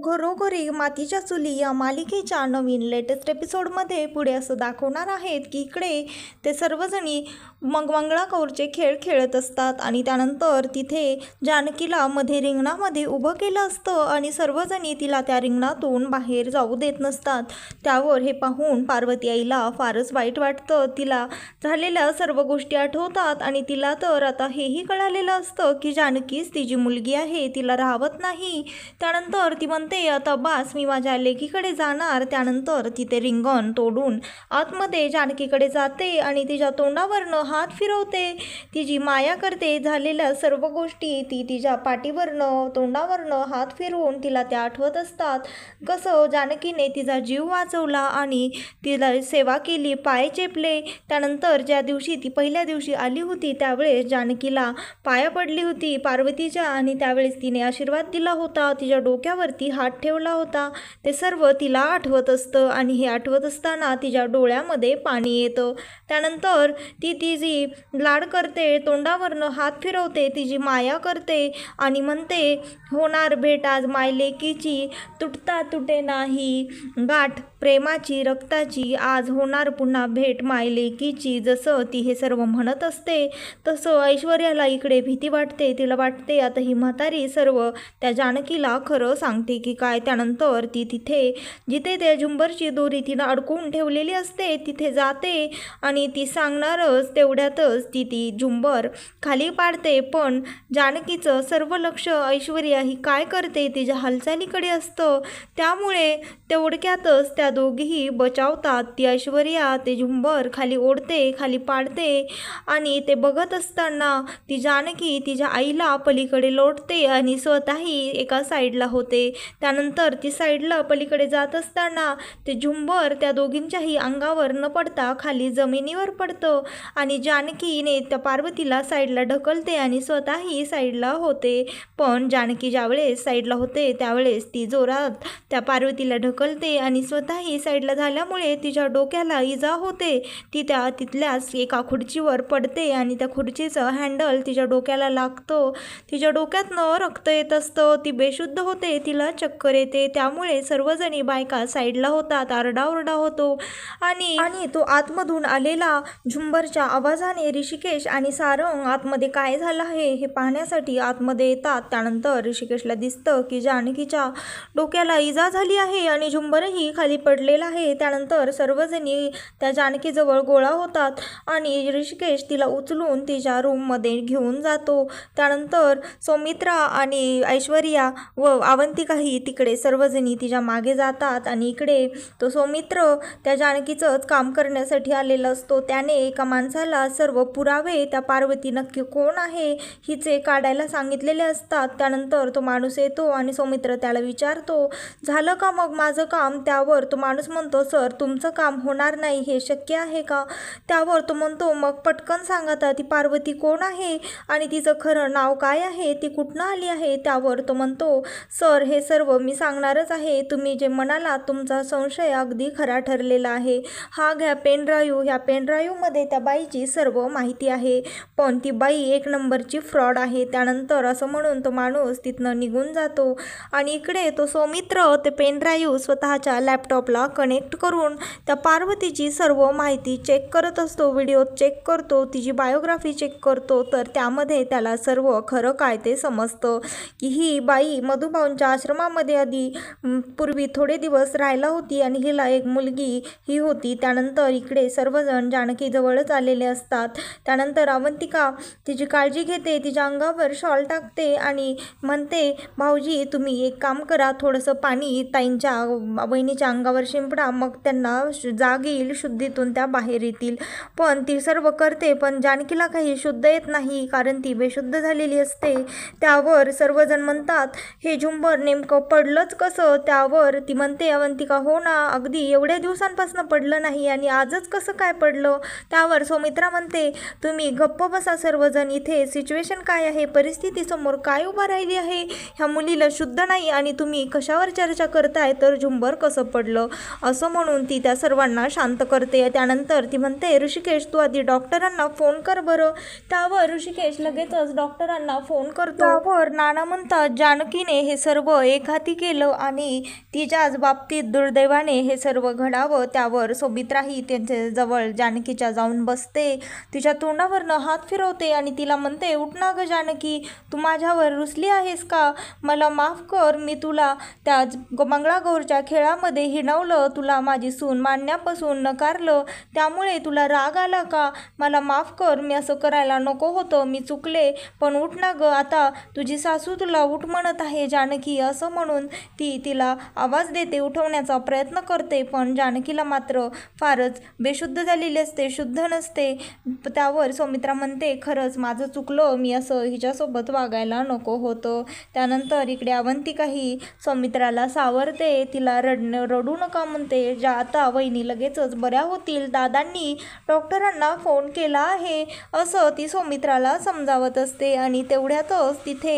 घरोघरी मातीच्या चुली या मालिकेच्या नवीन लेटेस्ट एपिसोडमध्ये पुढे असं दाखवणार आहेत की इकडे ते सर्वजणी मग मंगळागौरचे खेळ खेळत असतात आणि त्यानंतर तिथे जानकीला मध्ये रिंगणामध्ये उभं केलं असतं आणि सर्वजणी तिला त्या रिंगणातून बाहेर जाऊ देत नसतात. त्यावर हे पाहून पार्वती आईला फारच वाईट वाटतं. तिला झालेल्या सर्व गोष्टी आठवतात आणि तिला तर आता हेही कळालेलं असतं की जानकीच तिची मुलगी आहे. तिला राहवत नाही. त्यानंतर ती म्हणते आता बास मी माझ्या लेकीकडे जाणार. त्यानंतर तिथे रिंगण तोडून आतमध्ये जानकीकडे जाते आणि तिच्या तोंडावरनं हात फिरवते. तिची माया करते झालेल्या सर्व गोष्टी ती तिच्या पाठीवरनं तोंडावरनं हात फिरवून तिला त्या आठवत असतात. कसं जानकीने तिचा जीव वाचवला आणि तिला सेवा केली पाय चेपले. त्यानंतर ज्या दिवशी ती पहिल्या दिवशी आली होती त्यावेळेस जानकीला पाया पडली होती पार्वतीच्या. आणि त्यावेळेस तिने आशीर्वाद दिला होता. तिच्या डोक्यावरती हात ठेवला होता. ते सर्व तिला आठवत असतं आणि हे आठवत असताना तिच्या डोळ्यामध्ये पाणी येतं. त्यानंतर ती तिची लाड करते तोंडावरनं हात फिरवते तिची माया करते आणि म्हणते होणार भेट आज मायलेकीची. तुटता तुटे नाही. गाठ प्रेमाची रक्ताची आज होणार पुन्हा भेट मायलेकीची जसं ती हे सर्व म्हणत असते तसं ऐश्वर्याला इकडे भीती वाटते तिला वाटते आता ही म्हातारी सर्व त्या जानकीला खरं सांगते की काय त्यानंतर ती तिथे जिथे त्या झुंबरची दोरी तिनं अडकवून ठेवलेली असते तिथे जाते आणि ती सांगणारच तेवढ्यातच ती ती झुंबर खाली पाडते. पण जानकीचं सर्व लक्ष ऐश्वर्या ही काय करते तिच्या हालचालीकडे असतं. त्यामुळे तेवढक्यातच त्या दोघीही बचावतात. ती ऐश्वर्या ते झुंबर खाली ओढते खाली पाडते आणि ते बघत असताना ती जानकी तिच्या आईला पलीकडे लोटते आणि स्वतःही एका साईडला होते. त्यानंतर ती साईडला पलीकडे जात असताना ते झुंबर त्या दोघींच्याही अंगावर न पडता खाली जमिनीवर पडतं आणि जानकीने त्या पार्वतीला साईडला ढकलते आणि स्वतःही साईडला होते. पण जानकी ज्यावेळेस साईडला होते त्यावेळेस ती जोरात त्या पार्वतीला ढकलते आणि स्वतः काही साईडला झाल्यामुळे तिच्या डोक्याला इजा होते. ती त्या तिथल्याच एका खुर्चीवर पडते आणि त्या खुर्चीचं हँडल तिच्या डोक्याला लागतो. तिच्या डोक्यातनं रक्त येत असतं. ती बेशुद्ध होते. तिला चक्कर येते. त्यामुळे सर्वजणी बायका साईडला होतात. आरडाओरडा होतो. आणि आणि तो आतमधून आलेला झुंबरच्या आवाजाने ऋषिकेश आणि सारंग आतमध्ये काय झालं आहे हे पाहण्यासाठी आतमध्ये येतात. त्यानंतर ऋषिकेशला दिसतं की जानकीच्या डोक्याला इजा झाली आहे आणि झुंबरही खाली पडलेला आहे. त्यानंतर सर्वजणी त्या जानकीजवळ गोळा होतात आणि ऋषिकेश तिला उचलून तिच्या रूममध्ये घेऊन जातो. त्यानंतर सौमित्रा आणि ऐश्वर्या व अवंतिकाही तिकडे सर्वजणी तिच्यामागे जातात आणि इकडे तो सौमित्र त्या जानकीचंच काम करण्यासाठी आलेला असतो. त्याने एका माणसाला सर्व पुरावे त्या पार्वती नक्की कोण आहे हिचे काढायला सांगितलेले असतात. त्यानंतर तो माणूस येतो आणि सौमित्र त्याला विचारतो झालं का मग माझं काम? त्यावर तो माणूस म्हणतो सर तुमचं काम होणार नाही हे शक्य आहे का? त्यावर तो म्हणतो मग पटकन सांगा आता ती पार्वती कोण आहे आणि तिचं खरं नाव काय आहे ती कुठनं आली आहे? त्यावर तो म्हणतो सर हे सर्व मी सांगणारच आहे. तुम्ही जे म्हणाला तुमचा संशय अगदी खरा ठरलेला आहे. हा घ्या पेनड्राईव्ह ह्या पेनड्राईव्हमध्ये त्या बाईची सर्व माहिती आहे. पण ती बाई एक नंबरची फ्रॉड आहे. त्यानंतर असं म्हणून तो माणूस तिथनं निघून जातो आणि इकडे तो सौमित्र ते पेनड्राईव्ह स्वतःच्या लॅपटॉप व्हॉट्सअपला कनेक्ट करून त्या पार्वतीची सर्व माहिती चेक करत असतो. व्हिडिओ चेक करतो तिची बायोग्राफी चेक करतो. तर त्यामध्ये त्याला सर्व खरं काय ते समजतं. की ही बाई मधुभाऊंच्या आश्रमामध्ये आधी पूर्वी थोडे दिवस राहायला होती आणि हिला एक मुलगी ही होती. त्यानंतर इकडे सर्वजण जानकीजवळच आलेले असतात. त्यानंतर अवंतिका तिची काळजी घेते तिच्या अंगावर शॉल टाकते आणि म्हणते भाऊजी तुम्ही एक काम करा थोडंसं पाणी ताईंच्या बहिणीच्या अंगावर शिंपडा मग त्यांना शु- जाग येईल शुद्धीतून त्या बाहेर येतील. पण ती सर्व करते पण जानकीला काही शुद्ध येत नाही कारण ती बेशुद्ध झालेली असते. त्यावर सर्वजण म्हणतात हे झुंबर नेमकं पडलंच कसं? त्यावर ती म्हणते अवंतिका हो ना अगदी एवढ्या दिवसांपासून पडलं नाही आणि आजच कसं काय पडलं? त्यावर सौमित्रा म्हणते तुम्ही गप्प बसा सर्वजण इथे सिच्युएशन काय आहे? परिस्थिती समोर काय उभा राहिली आहे? ह्या मुलीला शुद्ध नाही आणि तुम्ही कशावर चर्चा करताय? तर झुंबर कसं पडलं? असं म्हणून ती त्या सर्वांना शांत करते. त्यानंतर ती म्हणते ऋषिकेश तू आधी डॉक्टरांना फोन कर बरं. त्यावर ऋषिकेश लगेचच डॉक्टरांना फोन करतो. त्यावर नाना म्हणतात जानकीने हे सर्व एकहाती केलं आणि तिच्याच बाबतीत दुर्दैवाने हे सर्व घडावं. त्यावर सोबित्राही त्यांच्या जवळ जानकीच्या जाऊन बसते. तिच्या तोंडावरनं हात फिरवते आणि तिला म्हणते उठ ना ग जानकी तू माझ्यावर रुसली आहेस का? मला माफ कर मी तुला त्या मंगळागौरच्या खेळामध्ये हिणवलं तुला माझी सून मानण्यापासून नकारलं त्यामुळे तुला राग आला का? मला माफ कर मी असं करायला नको होतं मी चुकले. पण उठ ना ग आता तुझी सासू तुला उठ म्हणत आहे जानकी असं म्हणून ती तिला आवाज देते उठवण्याचा प्रयत्न करते पण जानकीला मात्र फारच बेशुद्ध झालेली असते शुद्ध नसते. त्यावर सौमित्रा म्हणते खरंच माझं चुकलं मी असं हिच्यासोबत वागायला नको होतं. त्यानंतर इकडे अवंतिकाही सौमित्राला सावरते तिला रडणं रडू नका म्हणते? ज्या आता वहिनी लगेचच बऱ्या होतील. दादांनी डॉक्टरांना फोन केला आहे. असं ती सौमित्राला समजावत असते आणि तेवढ्यातच तिथे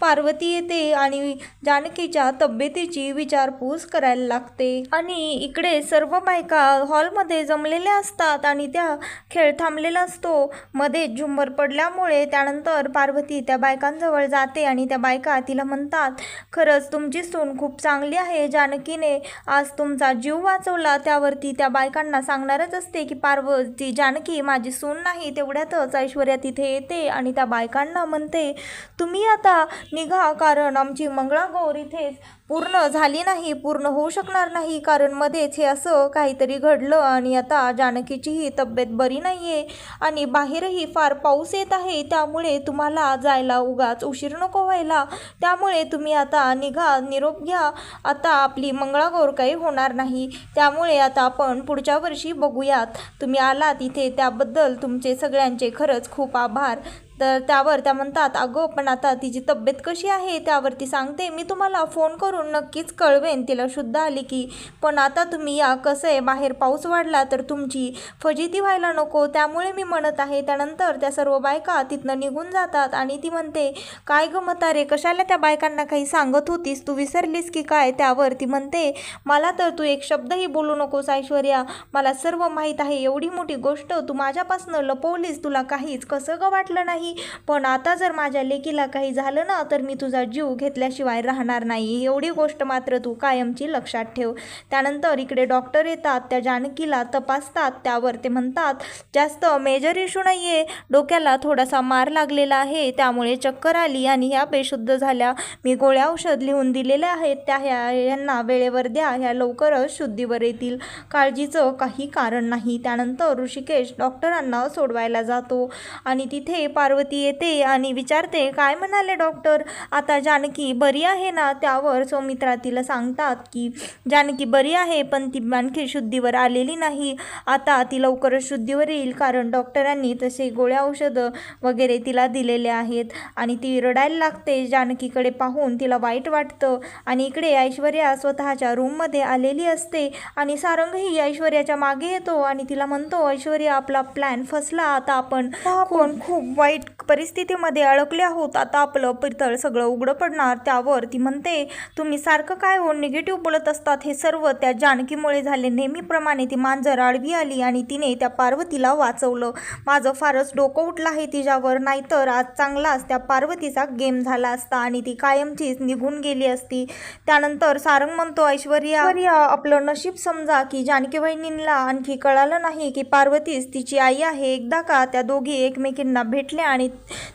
पार्वती येते आणि जानकीच्या तब्येतीची विचारपूस करायला लागते. आणि इकडे सर्व बायका हॉलमध्ये जमलेल्या असतात आणि त्या खेळ थांबलेला असतो. मध्ये झुंबर पडल्यामुळे त्यानंतर पार्वती त्या बायकांजवळ जाते आणि त्या बायका तिला म्हणतात खरंच तुमची सून खूप चांगली आहे जानकीने आज तुमचा जीव वाचवला त्यावरती त्या बायकांना सांगणारच असते की पार्वती जानकी माझी सून नाही तेवढ्यातच ऐश्वर्या तिथे येते आणि त्या बायकांना म्हणते तुम्ही आता निघा कारण आमची मंगळागौर इथेच पूर्ण झाली नाही पूर्ण होऊ शकणार नाही. कारण मध्येच हे असं काहीतरी घडलं आणि आता जानकीचीही तब्येत बरी नाही आहे आणि बाहेरही फार पाऊस येत आहे. त्यामुळे तुम्हाला जायला उगाच उशीर नको व्हायला. त्यामुळे तुम्ही आता निघा निरोप घ्या. आता आपली मंगळागौर काही होणार नाही. त्यामुळे आता आपण पुढच्या वर्षी बघूयात. तुम्ही आलात इथे त्याबद्दल तुमचे सगळ्यांचे खरंच खूप आभार. तर त्यावर त्या म्हणतात अगं पण आता तिची तब्येत कशी आहे? त्यावरती सांगते मी तुम्हाला फोन करून नक्कीच कळवेन. तिला शुद्ध आली की पण आता तुम्ही या कसं आहे बाहेर पाऊस वाढला तर तुमची फजिती व्हायला नको. त्यामुळे मी म्हणत आहे त्यानंतर त्या सर्व बायका तिथनं निघून जातात आणि ती म्हणते काय गं रे कशाला त्या बायकांना काही सांगत होतीस? तू विसरलीस की काय? त्यावर ती म्हणते मला तर तू एक शब्दही बोलू नकोस ऐश्वर्या. मला सर्व माहीत आहे एवढी मोठी गोष्ट तू माझ्यापासनं लपवलीस तुला काहीच कसं ग वाटलं नाही? पण आता जर माझ्या लेकीला काही झालं ना तर मी तुझा जीव घेतल्याशिवाय राहणार नाही. एवढी गोष्ट मात्र तू कायमची लक्षात ठेव. त्यानंतर इकडे डॉक्टर येतात त्या जानकीला तपासतात त्यावर ते म्हणतात जास्त मेजर इशू नाही आहे डोक्याला थोडासा मार लागलेला आहे. त्यामुळे चक्कर आली आणि ह्या बेशुद्ध झाल्या. मी गोळ्या औषध लिहून दिलेल्या आहेत. त्या ह्या यांना वेळेवर द्या. ह्या लवकरच शुद्धीवर येतील. काळजीचं काही कारण नाही. त्यानंतर ऋषिकेश डॉक्टरांना सोडवायला जातो. आणि तिथे पार्वती येते आणि विचारते काय म्हणाले डॉक्टर आता जानकी बरी आहे ना? त्यावर सौमित्रा तिला सांगतात की जानकी बरी आहे पण ती आणखी शुद्धीवर आलेली नाही. आता ती लवकरच शुद्धीवर येईल कारण डॉक्टरांनी तसे गोळ्या औषधं वगैरे तिला दिलेले आहेत आणि ती रडायला लागते. जानकीकडे पाहून तिला वाईट वाटतं आणि इकडे ऐश्वर्या स्वतःच्या रूममध्ये आलेली असते आणि सारंगही ऐश्वर्याच्या मागे येतो आणि तिला म्हणतो ऐश्वर्या आपला प्लॅन फसला. आता आपण आपण खूप वाईट परिस्थितीमध्ये अडकले आहोत. आता आपलं पितळ सगळं उघडं पडणार. त्यावर ती म्हणते तुम्ही सारखं काय हो? निगेटिव्ह बोलत असतात हे सर्व? त्या जानकीमुळे झाले. नेहमीप्रमाणे ती मांजर आडवी आली आणि तिने त्या पार्वतीला वाचवलं. माझं फारच डोकं उठलं आहे तिच्यावर. नाहीतर आज चांगलाच त्या पार्वतीचा गेम झाला असता आणि ती कायमचीच निघून गेली असती. त्यानंतर सारंग म्हणतो ऐश्वर्या आपलं नशीब समजा की जानकी वहिनींना आणखी कळालं नाही की पार्वतीच तिची आई आहे. एकदा का त्या दोघी एकमेकींना भेटल्या आणि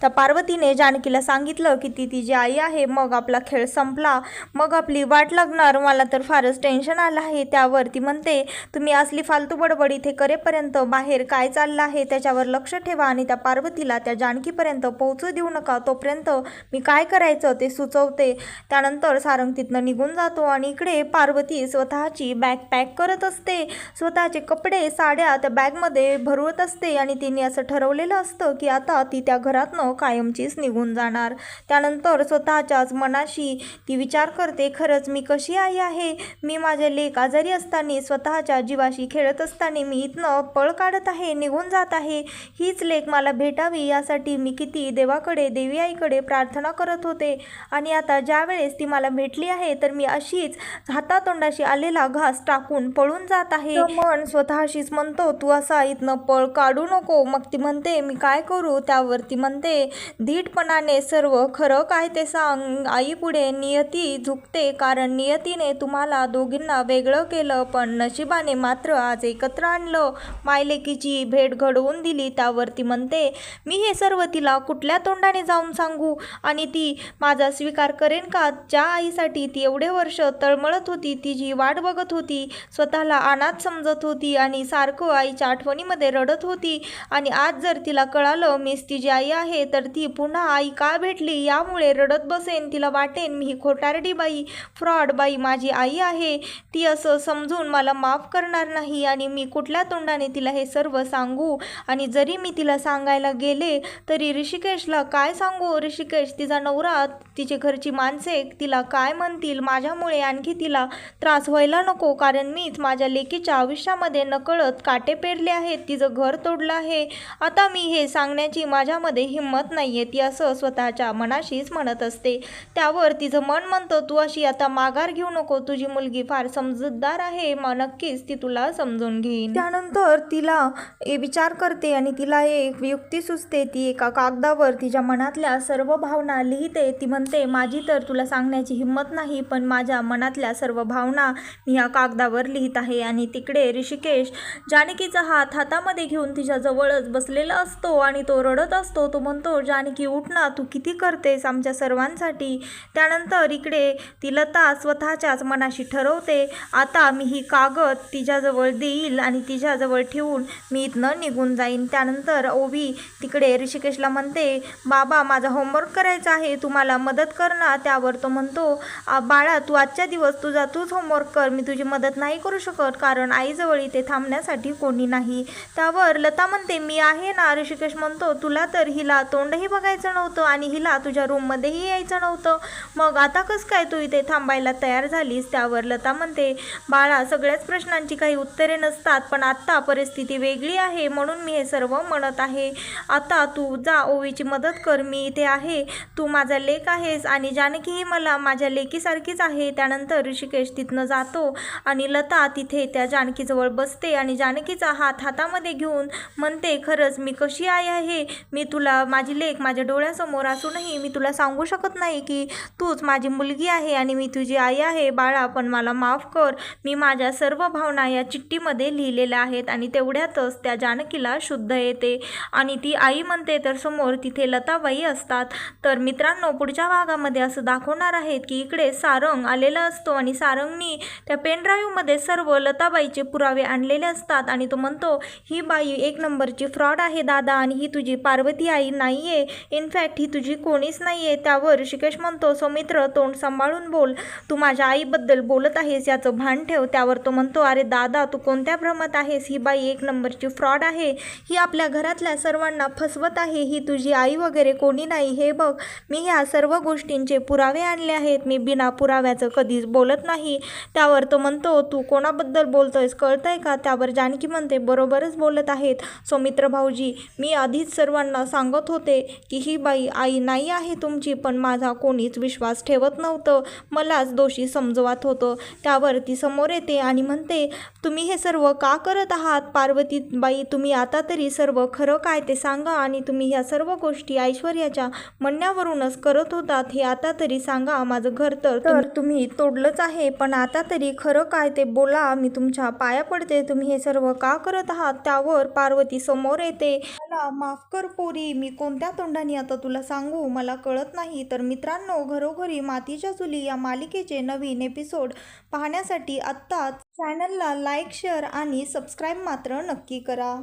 त्या पार्वतीने जानकीला सांगितलं की ती तिची आई आहे. मग आपला खेळ संपला. मग आपली वाट लागणार. मला तर फारच टेन्शन आलं आहे. त्यावर ती म्हणते तुम्ही असली फालतू बडबड इथे करेपर्यंत बाहेर काय चाललं आहे त्याच्यावर लक्ष ठेवा आणि त्या पार्वतीला त्या जानकीपर्यंत पोहोचू देऊ नका. तोपर्यंत मी काय करायचं ते सुचवते. त्यानंतर सारंग तिथनं निघून जातो आणि इकडे पार्वती स्वतःची बॅग पॅक करत असते. स्वतःचे कपडे साड्या त्या बॅगमध्ये भरवत असते आणि तिने असं ठरवलेलं असतं की आता ती त्या घरातनं कायमचीच निघून जाणार. त्यानंतर स्वतःच्याच मनाशी ती विचार करते खरंच मी कशी आई आहे? मी माझे लेक आजारी असताना स्वतःच्या जीवाशी खेळत असताना मी इथनं पळ काढत आहे निघून जात आहे. हीच लेक मला भेटावी यासाठी मी किती देवाकडे देवी आईकडे प्रार्थना करत होते. आणि आता ज्या वेळेस ती मला भेटली आहे तर मी अशीच हातातोंडाशी आलेला घास टाकून पळून जात आहे. मन स्वतःशीच म्हणतो तू असा इथनं पळ काढू नको. मग ती म्हणते मी काय करू? त्यावर वरती म्हणते धीटपणाने सर्व खरं काय ते सांग. आईपुढे नियती झुकते कारण नियतीने तुम्हाला दोघींना वेगळं केलं पण नशिबाने मात्र आज एकत्र आणलं. मायलेकीची भेट घडवून दिली त्यावरती म्हणते मी हे सर्व तिला कुठल्या तोंडाने जाऊन सांगू? आणि ती माझा स्वीकार करेन का? ज्या आईसाठी ती एवढे वर्ष तळमळत होती तिची वाट बघत होती स्वतःला अनाथ समजत होती आणि सारखं आईच्या आठवणीमध्ये रडत होती. आणि आज जर तिला कळालं मीच तिची आई आहे तर ती पुन्हा आई का भेटली यामुळे रडत बसेन तिला वाटेन मी खोटारडी बाई फ्रॉड बाई माझी आई आहे. ती असं समजून मला माफ करणार नाही आणि मी कुठल्या तोंडाने तिला हे सर्व सांगू? आणि जरी मी तिला सांगायला गेले तरी ऋषिकेशला काय सांगू? ऋषिकेश तिचा नवरा तिची घरची माणसे तिला काय म्हणतील? माझ्यामुळे आणखी तिला त्रास व्हायला नको कारण मीच माझ्या लेकीच्या आयुष्यामध्ये नकळत काटे पेरले आहेत तिचं घर तोडलं आहे. आता मी हे सांगण्याची माझ्या माझ्यामध्ये हिंमत नाही आहे ती असं स्वतःच्या मनाशीच म्हणत असते. त्यावर तिचं मन म्हणतं तू अशी आता माघार घेऊ नको तुझी मुलगी फार समजूतदार आहे मग नक्कीच ती तुला समजून घेईन. त्यानंतर तिला ए विचार करते आणि तिला एक युक्ती सुचते. ती एका कागदावर तिच्या मनातल्या सर्व भावना लिहिते. ती म्हणते माझी तर तुला सांगण्याची हिंमत नाही पण माझ्या मनातल्या सर्व भावना मी ह्या कागदावर लिहित आहे. आणि तिकडे ऋषिकेश जानकीचा हात हातामध्ये घेऊन तिच्या जवळच बसलेला असतो आणि तो रडत असतो तो म्हणतो जानकी उठ ना तू किती करतेस आमच्या सर्वांसाठी? त्यानंतर इकडे ती लता स्वतःच्याच मनाशी ठरवते आता मी ही कागद तिच्याजवळ देईल आणि तिच्याजवळ ठेवून मी इथनं निघून जाईन. त्यानंतर ओवी तिकडे ऋषिकेशला म्हणते बाबा माझा होमवर्क करायचा आहे तुम्हाला मदत कर ना. त्यावर तो म्हणतो बाळा तू आजच्या दिवस तुझा तूच होमवर्क कर मी तुझी मदत नाही करू शकत कारण आईजवळ इथे थांबण्यासाठी कोणी नाही. त्यावर लता म्हणते मी आहे ना. ऋषिकेश म्हणतो तुला तर हिला तोंडही बघायचं नव्हतं आणि हिला तुझ्या रूममध्येही यायचं नव्हतं. मग आता कसं काय तू इथे थांबायला तयार झालीस? त्यावर लता म्हणते बाळा सगळ्याच प्रश्नांची काही उत्तरे नसतात पण आत्ता परिस्थिती वेगळी आहे म्हणून मी हे सर्व म्हणत आहे. आता तू जा ओवीची मदत कर मी इथे आहे. तू माझा लेख आहेस आणि जानकीही मला माझ्या लेकीसारखीच आहे. त्यानंतर ऋषिकेश तिथनं जातो आणि लता तिथे त्या जानकीजवळ बसते आणि जानकीचा हात हातामध्ये घेऊन म्हणते खरंच मी कशी आई आहे? मी तुला माझी लेख माझ्या डोळ्यासमोर असूनही मी तुला सांगू शकत नाही की तूच माझी मुलगी आहे आणि मी तुझी आई आहे. बाळा पण मला माफ कर. मी माझ्या सर्व भावना या चिठ्ठीमध्ये लिहिलेल्या आहेत आणि तेवढ्यातच त्या जानकीला शुद्ध येते. आणि ती आई म्हणते तर समोर तिथे लताबाई असतात. तर मित्रांनो पुढच्या भागामध्ये असं दाखवणार आहेत की इकडे सारंग आलेला असतो आणि सारंगनी त्या पेनड्राईव्हमध्ये सर्व लताबाईचे पुरावे आणलेले असतात. आणि तो म्हणतो ही बाई एक नंबरची फ्रॉड आहे दादा आणि ही तुझी पार्वती आई नाही आहे इनफॅक्ट ही तुझी कोणीच नाही आहे त्यावर ऋषिकेश म्हणतो सौमित्र तोंड सांभाळून बोल. तू माझ्या आईबद्दल बोलत आहेस याचं भान ठेव. त्यावर तो म्हणतो अरे दादा तू कोणत्या भ्रमात आहेस? ही बाई एक नंबरची फ्रॉड आहे. ही आपल्या घरातल्या सर्वांना फसवत आहे. ही तुझी आई वगैरे कोणी नाही. हे बघ मी ह्या सर्व गोष्टींचे पुरावे आणले आहेत. मी बिना पुराव्याचं कधीच बोलत नाही. त्यावर तो म्हणतो तू कोणाबद्दल बोलतोयस? कळतंय का? त्यावर जानकी म्हणते बरोबरच बोलत आहेत. सौमित्र भाऊजी मी आधीच सर्वांना सांगत होते की ही बाई आई नाही आहे तुमची पण माझा कोणीच विश्वास ठेवत नव्हतं. मलाच दोषी समजवत होतं. त्यावर ती समोर येते आणि म्हणते तुम्ही हे सर्व का करत आहात? पार्वती बाई तुम्ही आता तरी सर्व खरं काय ते सांगा आणि तुम्ही ह्या सर्व गोष्टी ऐश्वर्याच्या म्हणण्यावरूनच करत होतात. हे आता तरी सांगा माझं घर तर तर तुम्ही तोडलंच आहे पण आता तरी खरं काय ते बोला. मी तुमच्या पाया पडते. तुम्ही हे सर्व का करत आहात? त्यावर पार्वती समोर येते. मला माफ कर पोरी मी कोणत्या तोंडाने आता तुला सांगू? मला कळत नाही. तर मित्रांनो घरोघरी मातीच्या चुली या मालिकेचे नवीन एपिसोड पाहण्यासाठी आत्ताच चॅनलला लाईक शेअर आणि सबस्क्राईब मात्र नक्की करा.